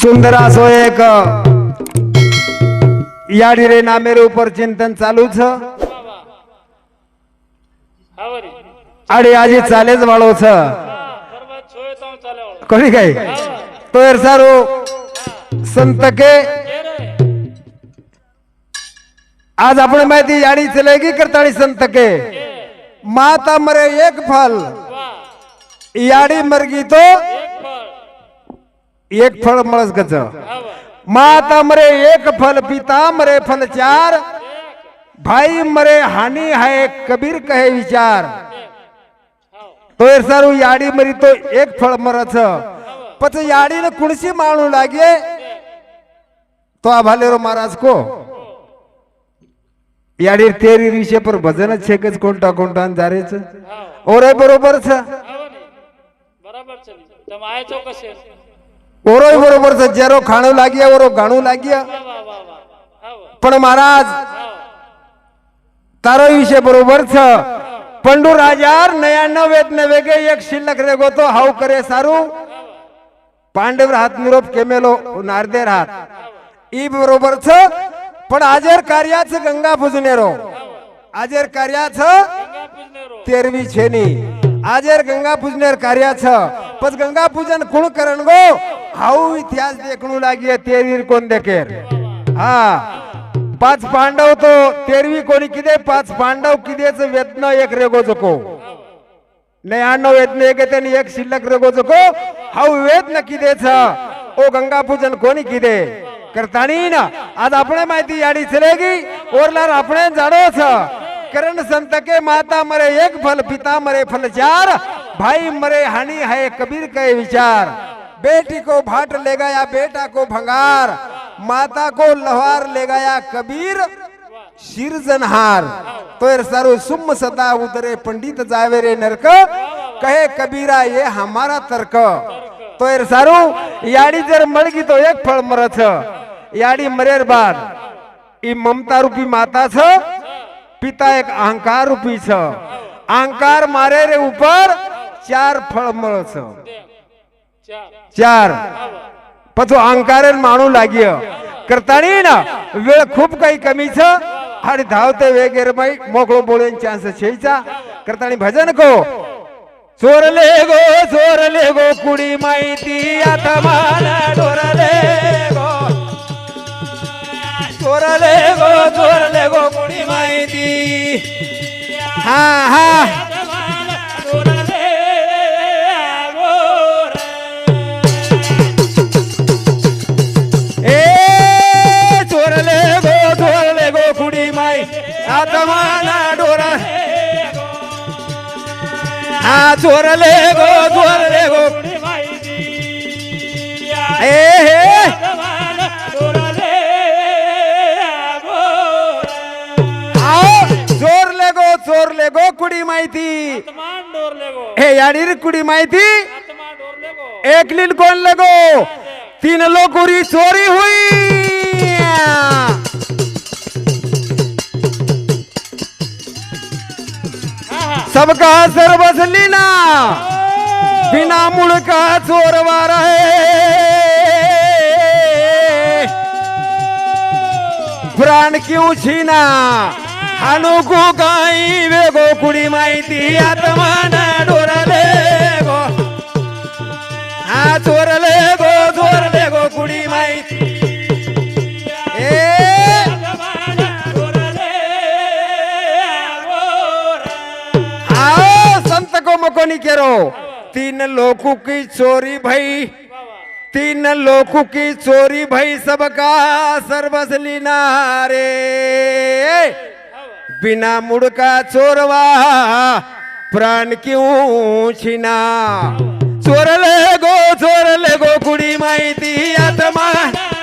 सुंदर असो एक. याडी रे नामेर उपर चिंतन चालूच. अडे आजी चालेच वाळोच कोणी काय? तो सारो. संत के. आज आपण माहिती याडी चलेगी करताळी संत के. माता मरे एक फल. याडी मरगी तो एक फळ मळस गज. माता मरे एक फल पिता मरे फल चार. भाई मरे हानी है कबीर कहे विचार. तो सारू याडी मरी तो एक फळ मरच पच याडीनं कुणशी माणू लागे? तो आभाले रो महाराज को. याडी तेरी रिशे पर भजन छेकच कोणता कोणता जारेच? रे बरोबर छ बरोबर ઓરોય બરોબર છે જેરો ખાણું લાગ્યા ઓરો ઘાણું લાગ્યા પણ મહારાજ તારો વિશે બરોબર છે પંડુ રાજા નયા વેદ ને વેગે એક શિલક રેગો તો હાવ કરે સારું પાંડવ હાથ મુરોપ કેમેલો નારદેર હાથ ઈ બરોબર છે પણ આજેર કાર્યા છે ગંગા પૂજનેરો આજેર કાર્યા છે તેરવી છે ની આજેર ગંગા પૂજનેર કાર્યા છે પછી ગંગા પૂજન કુણ કરણગો हाऊ इतिहास देखणू लागे तेरवीर कोण देखेर? हा. पाच पांडव तो तेरवी कोणी किदे? पाच पांडव किदेच वेतन एक रेगो जको नाही आण वेतन एक त्याने एक शिल्लक रेगो जको हाऊ वेतन किदेच? ओ गंगा पूजन कोणी किदे? करतानी ना. आज आपण माहिती याडी चलेगी. ओरलार आपण छ करण संत के माता मरे एक फल पिता मरे फल चार. भाई मरे हानी है कबीर के विचार. बेटी को भाट ले गया बेटा को भंगार माता को लवार ले गया कबीर शिरजनहार तो सारू सुम सदा उतरे पंडित जावे रे नरक कहे कबीरा ये हमारा तर्क। तो सारू याडी जर मळगी तो एक फळ मरथ याडी मरेर बाद ई ममता रूपी माता छ पिता एक अहंकार रूपी छ। अहंकार मारे रे ऊपर चार फळ मळ छ ચાર પછી અહંકાર માણું લાગ્યો કરતાની ને વેળ ખૂબ કઈ કમી છે અને ધાવતે વેગેર મોકળો બોલે ચાન્સ છે કરતાની ભજન કહો ચોર લે ગો ચોર લે ગો કુડી માહિતી આ તમારા ચોર લે ગો ચોર લે ગો ચોર લે ગો કુડી માહિતી હા હા चोरले गो चोरले गो. हे. आओ चोरले गो चोरले गो कुडी माहिती हे याडीर कुडी माहिती एक लील कोण लगो तीन लोकुरी चोरी हुई. सबका सर लीना। ना बिना मुड़का चोरवा रहे प्राण क्यों छीना? हानू को गाई वेगो कुडी माहिती आत्मा ना डोरले गो हा चोरले चोरले को मकोनी केरो तीन लोगों की चोरी भाई। तीन लोगों की चोरी भाई सबका सर्वस लीना रे। बिना मुड़का चोरवा प्राण क्यों छिना? चोर ले गो चोर ले गो कुड़ी माहिती आत्मा।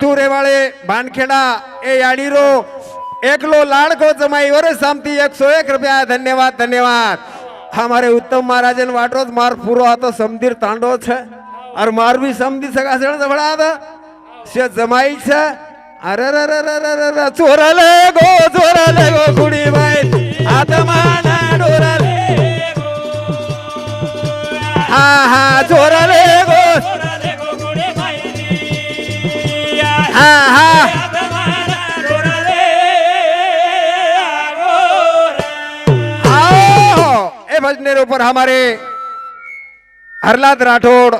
विठ्ठू रेवाळे भानखेडा ए याडीरो एकलो लाडको जमाई वर सामती एक सो एक रुपया. धन्यवाद धन्यवाद. हमारे उत्तम महाराजन वाटो मार पूरो आतो समीर तांडो छे. और मार भी समधी सगा सण बड़ा से जमाई छ. अरे रे रे रे रे रे चोरले गो चोरले गो कुडी बाई. आत्मा ना गो. हा हा चोरले भजनेर पर हमारे हरलाद राठौड़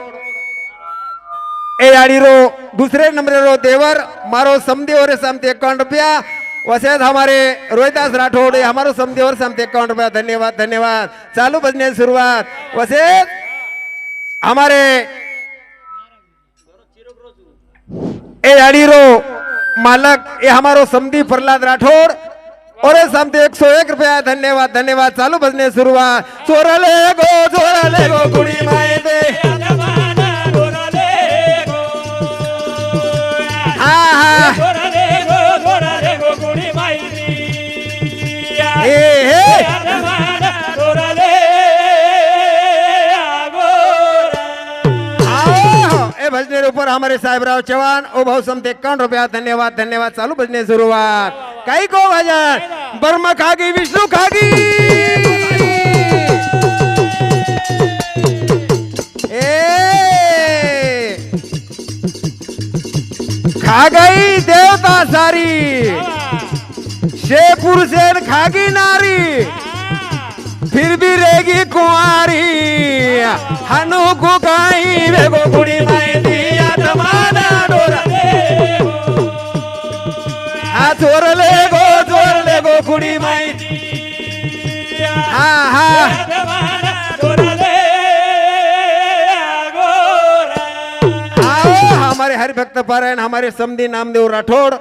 ए आड़ीरो दूसरे नंबर रो देवर मारो समदे और समते इक्यावन रुपया वसेद हमारे रोहिदास राठौड़ हमारो समदे और समते इक्यावन रुपया धन्यवाद धन्यवाद। चालू भजने की शुरुआत। वसेद हमारे ए अड़ीरो मालक ये हमारो समधी प्रहलाद राठौड़ और ये समते एक सौ एक रुपया धन्यवाद धन्यवाद चालू बजने शुरुआत। चोरा ले गो चोरले गो कुड़ी माए दे। ऊपर हमारे साहेबराव चौहान ओ भाव समते एकावन्न रुपया धन्यवाद धन्यवाद चालू बजने शुरुआत काही को भजन? बर्मा खागी विष्णू खागी। खा गई देवता सारी। शे पुरुषेन खागी नारी। फिर भी रहेगी कुंवारी। हनु को काई वेगो बुढ़ी हरिभक्त पारायण हमारे समधी नामदेव राठोड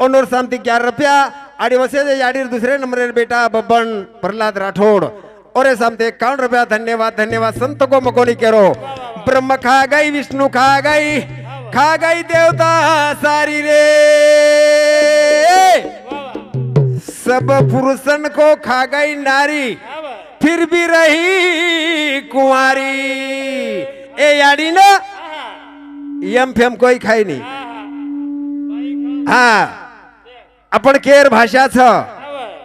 ओनोर शांति ग्यारह रुपया, आड़ी वसे याडीर दूसरे नंबर बेटा बब्बन प्रहलाद राठौड़ और सामते इक्यावन रुपया, धन्यवाद धन्यवाद, संत को मकोनी करो। ब्रह्म खा गई, विष्णु खा गई खा गई देवता सारी रे। सब पुरुषन को खा गई नारी, फिर भी रही कुंवारी। ए याडी ना यम फेम कोई खाई नहीं। हा आपण केर भाषा छ।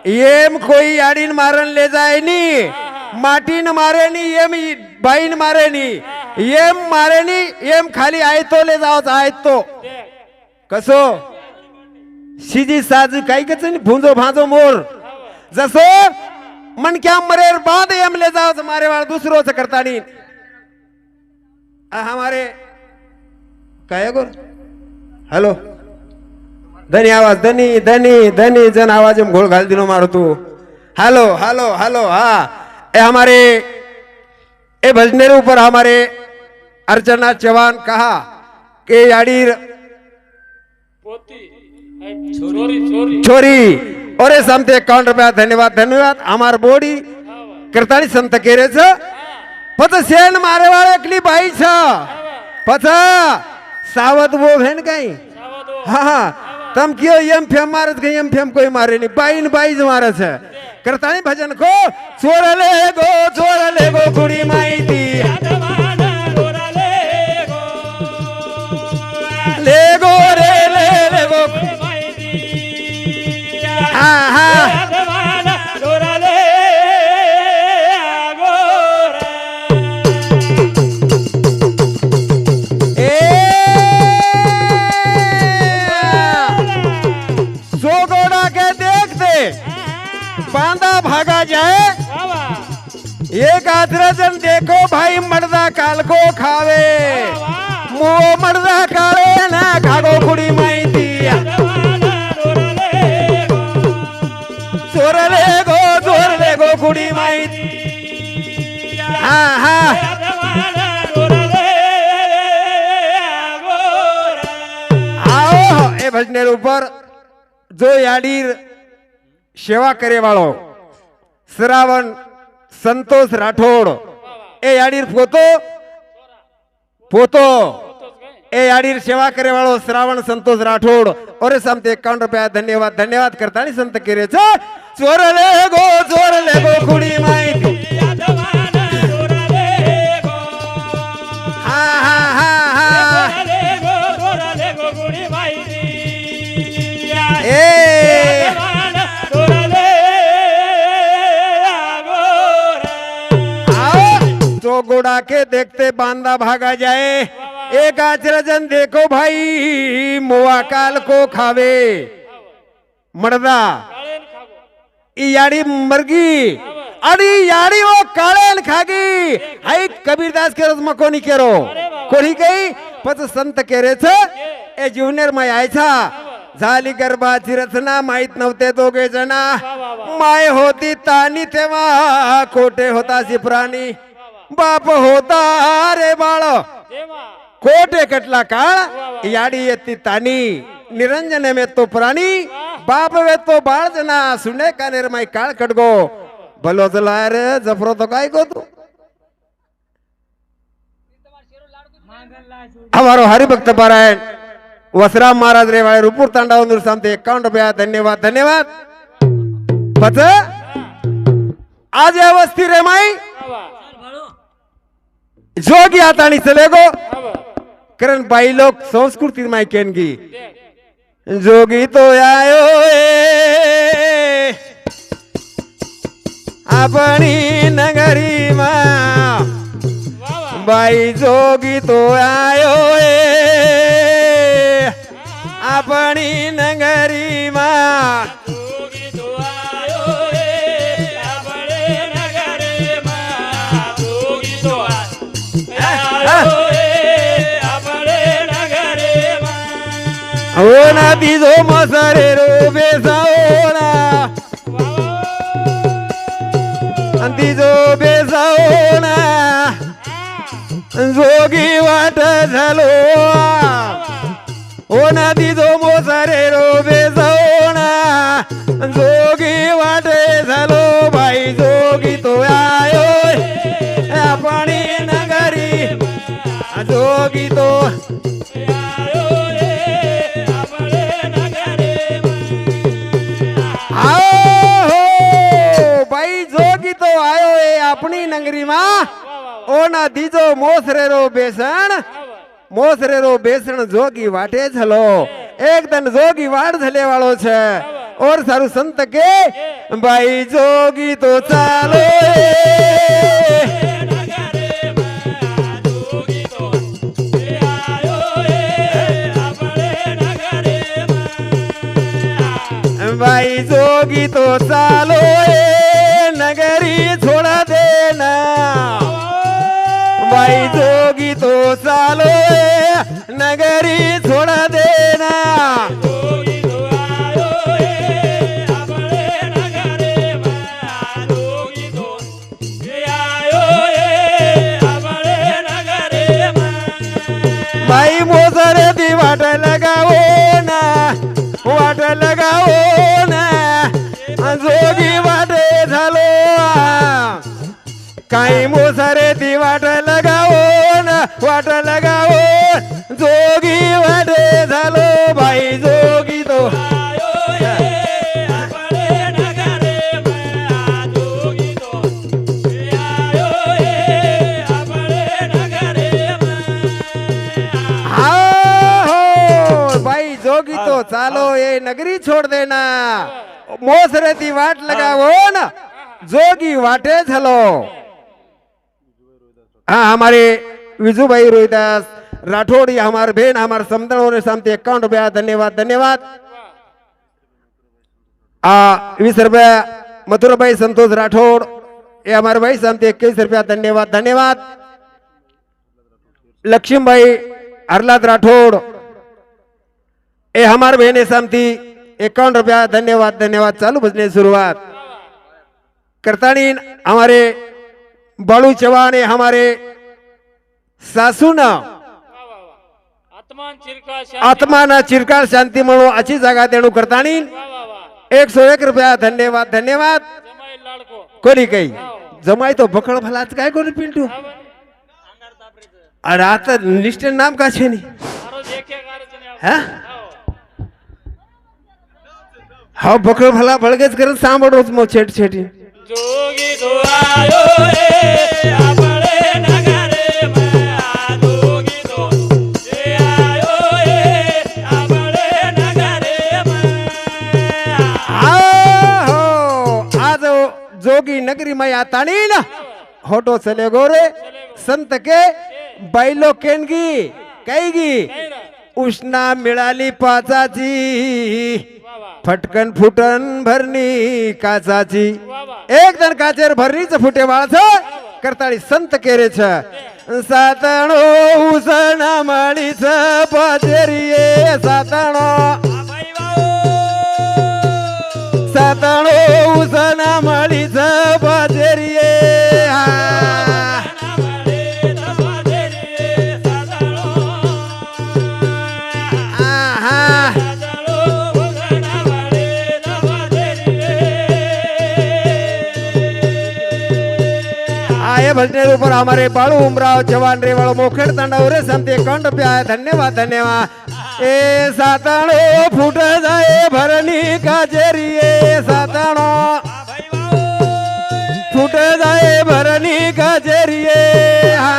येम कोई आडीन मारन ले जाय नी माटीन मारे नी येम न मारे नी येम मारे नी येम खाली आयतो ले जावच आयतो। कसो? शिजी साज काही कच भुंजो भांजो मोर। जसो मन क्या मरे बाद येम ले जावच मारे वाळ दुसरो करता नी। आ हमारे काय गो हॅलो धनी आवाज धनी धनी धनी जन आवाज में घोल घाल दिनो मारो तू हेलो हेलो हेलो हाँ ए हमारे ए भजनेर ऊपर हमारे अर्चना चौहान कहा के याडीर चोरी चोरी छोरी और ए समते एकावन्न रुपया धन्यवाद धन्यवाद हमार बोडी करतानी संत केरेच पच शेण मारे वाळे एकली बाई छ पच सावत वो है ना कहीं हाँ हाँ. तम क्यों यम फेम मारत गई यम फेम कोई मारे नहीं। बाईन बाईज मारत है। करता नहीं भजन को? चोर ले गो चोर ले गो कुड़ी કાદરજન દેખો ભાઈ મળદા કાલકો ખાવે. મુઓ મળદા કાળે ના ઘાડો ખુડી માહિતી જોર લે ગો જોર હા હા. એ ભજનેર ઉપર જો યાડી કરે વાળો. શ્રાવણ संतोष राठोड. ए याडीर फोतो. फोतो. ए याडीर सेवा करे करेवाळो श्रावण संतोष राठोड. अरे सामते एकावन्न रुपया धन्यवाद धन्यवाद करता आणि संत केरेच चोरले गो चोरले गो कुणी माहिती. देखते बांदा भागा जाए। एक आचरजन देखो भाई मुआ काल को खावे। मर्दा काळेन याडी मरगी आणि याडी वो काळेल खागी। हाई कबीरदास के रोज कोणी केरो? कोणी काही पच संत केरेच ए जीवनेर माय आयचा झाली गर्भाची रचना माहीत नव्हते दोघे जणा माय होती तानी तेव्हा खोटे होता प्राणी। बाप होता रे बाळ. कोटे कटला काळ याडी येती तानी निरंजन मेतो प्राणी बाप वेतो बाळ जना. सुने का निर्माय काळ कटगो? भलो चला रे जफरो तो काय गो तू? हमारो हरिभक्त पारायण. वसराम महाराज रेवाळे रुपूर तांडावून सांगते. एकावन्न रुपया धन्यवाद धन्यवाद. पच? आज या वस्ती रे माई. बाबा जोगी आता आणि चले गो बाबा कारण बाई लोक संस्कृती माई केनगी दे जोगी तो आयो ए आपणी ओ ना दिजो मसरे रो बेसाओना दिजो बेसाओना जोगी वाट झालो ओ नदी जो मोसरे रो बेसवणा जोगी वाटे झालो बाई जोगी तो आयो आपण नगरी जोगी तो આપણી નગરીમાં ઓના દીજો મોસરેરો બેસણ મોસરેરો બેસણ જોગી વાટે છલો એક તન જોગી વાડ છલે વાળો છે ઓર સારું સંત કે ભાઈ જોગી તો ચાલો ભાઈ જોગી તો ચાલો એ तो चालो नगरी छोड़ा देना. भाई मोसरे ती वाट लगाओ ना वाट लगावो ना जोगी वाटे झालो काही मोसरे ती वाट लगाओ ना वाट लगावो जोगी वाटे झालो भाई जोगी तो हा हो भाई जोगी तो चालो ये नगरी छोड़ देना मोसरे ती वाट लगावो ना जोगी वाटे रोहिदास राठौड़ ये हमारे बहन हमारे समदन ने सामते इक्यावन रुपया धन्यवाद धन्यवाद. आ बीस रुपया मथुरा भाई संतोष राठौड़ ये हमारे भाई सामते इक्कीस रुपया धन्यवाद धन्यवाद. लक्ष्मी भाई हरलाद राठौड़ ये हमारे बहन सामती इक्यावन रुपया धन्यवाद धन्यवाद चालू बजने शुरुआत करतानी हमारे बालू चौहान हमारे सासू ना आत्मान चिरका आत्माना चिरकाळ शांती म्हणून अशी जागा देणू करतानी एक सौ एक रुपया धन्यवाद धन्यवाद. कोणी काही? जमाय तो बकळ भलाच काय कोणी पिंटू? अरे आता निष्ठ नाम का छे हा? हा. बकळ भला बळगेच करत सांभाळोच मग छेट छेटी जोगी नगरी मै आता ना होटो चले गो रे संत के बैलो केनगी कैगी. उष्णा मिळाली पाचाची. फटकन फुटन भरणी काचाची. एक जण काचेर भरणीच फुटे वाळच करताळी संत केरेच. सातणो उसण माळीच पाचेरी सातणो. सातणो उसना माळीच पाचेरिये हा. आहा. आए भजने ऊपर हमारे बाळू उमराव जवान रे वाळो मोखेड तांडावरे संते कंड प्याय धन्यवाद धन्यवाद ए साताणो फुट जाए भरणी काचेरी ए साताणो फुट जाए भरणी काचेरी ए हा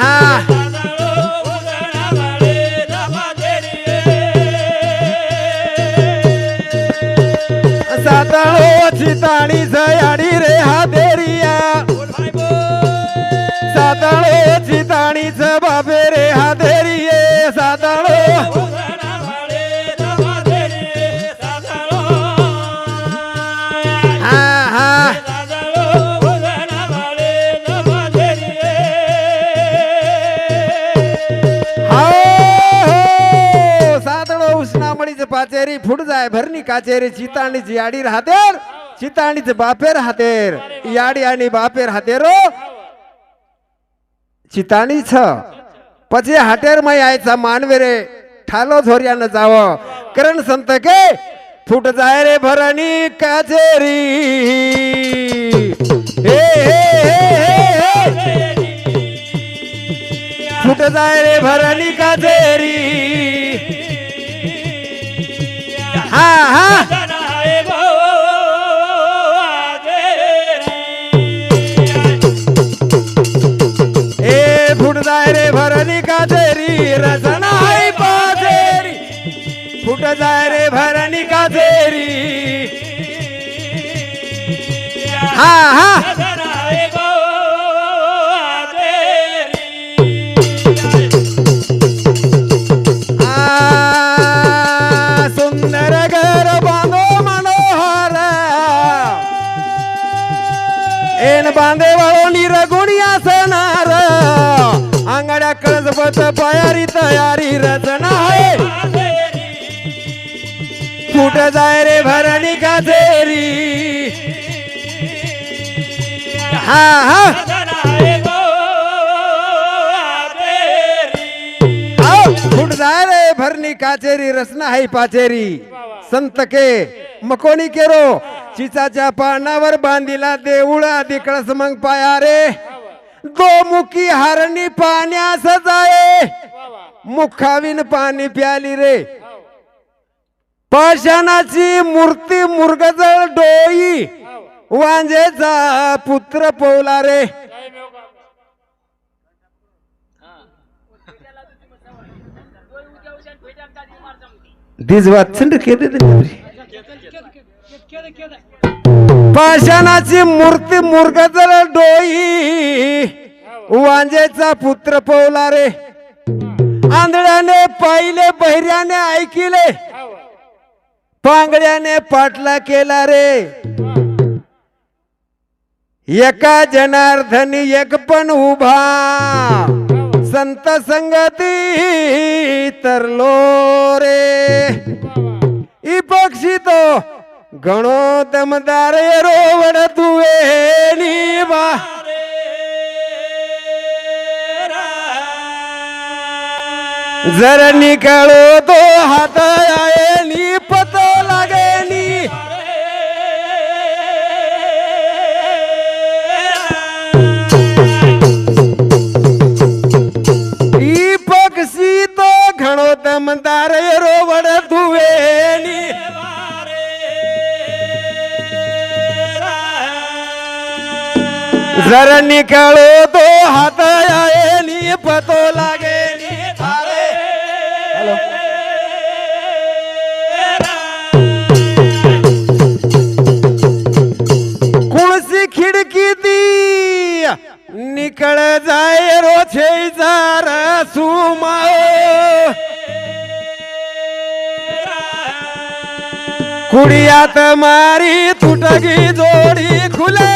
हा पाचेरी फुट जाय भरणी काचेरी चिताणीची याडी राहतेर चिताणीच बापे राहतेर. याडी आणि बापे राहतेर चिताणीच. पचे हाटेर मै यायचा मानवेरे ठालो झोर्यानं जाव. करण संत के फुट जाय रे भरणी काचेरी. हे हे हे हे हे. फुट जाय रे भरणी काचेरी. हा हा. ए फुट जाय रे भरणी काचेरी रचना आहे पाचेरी. फुट जाय रे भरणी काचेरी. हा हा. कळसपत पायारी तयारी रचना आहे. फुट जाय रे भरणी काचेरी हा हा. फुट जाय रे भरणी काचेरी रचना आहे पाचेरी संत के मकोणी केरो. चिचाच्या पानावर बांधिला देऊळा तिकडच मग पाया रे. दो मुखी हरणी पाण्यास जाये मुखावीन पाणी प्याली रे. पाषाणाची मूर्ती मुरगजळ डोई. वांजेचा पुत्र पवला रे. दिस वाचन केले पाषाणाची मूर्ती मुरगजल डोई. वांजेचा पुत्र पवला रे. आंधळ्याने पाहिले बहिऱ्याने ऐकिले. पांगड्याने पाटला केला रे. एका जनार्दनी एक पण उभा. संत संगती तरलो रे. ई पक्षी तो गणो दमदार रोवण तुवे निवा. जर निकालो तो हात आहे नी पत लागे नी. ई पक्षी तो घणो दमदार रोवड तुवे जर कळो तो हात येली पतो लागे कुळसी खिडकी ती निकळ जाय रोछे जार सुमाओ. कुडियात मारी तुटगी जोडी खुले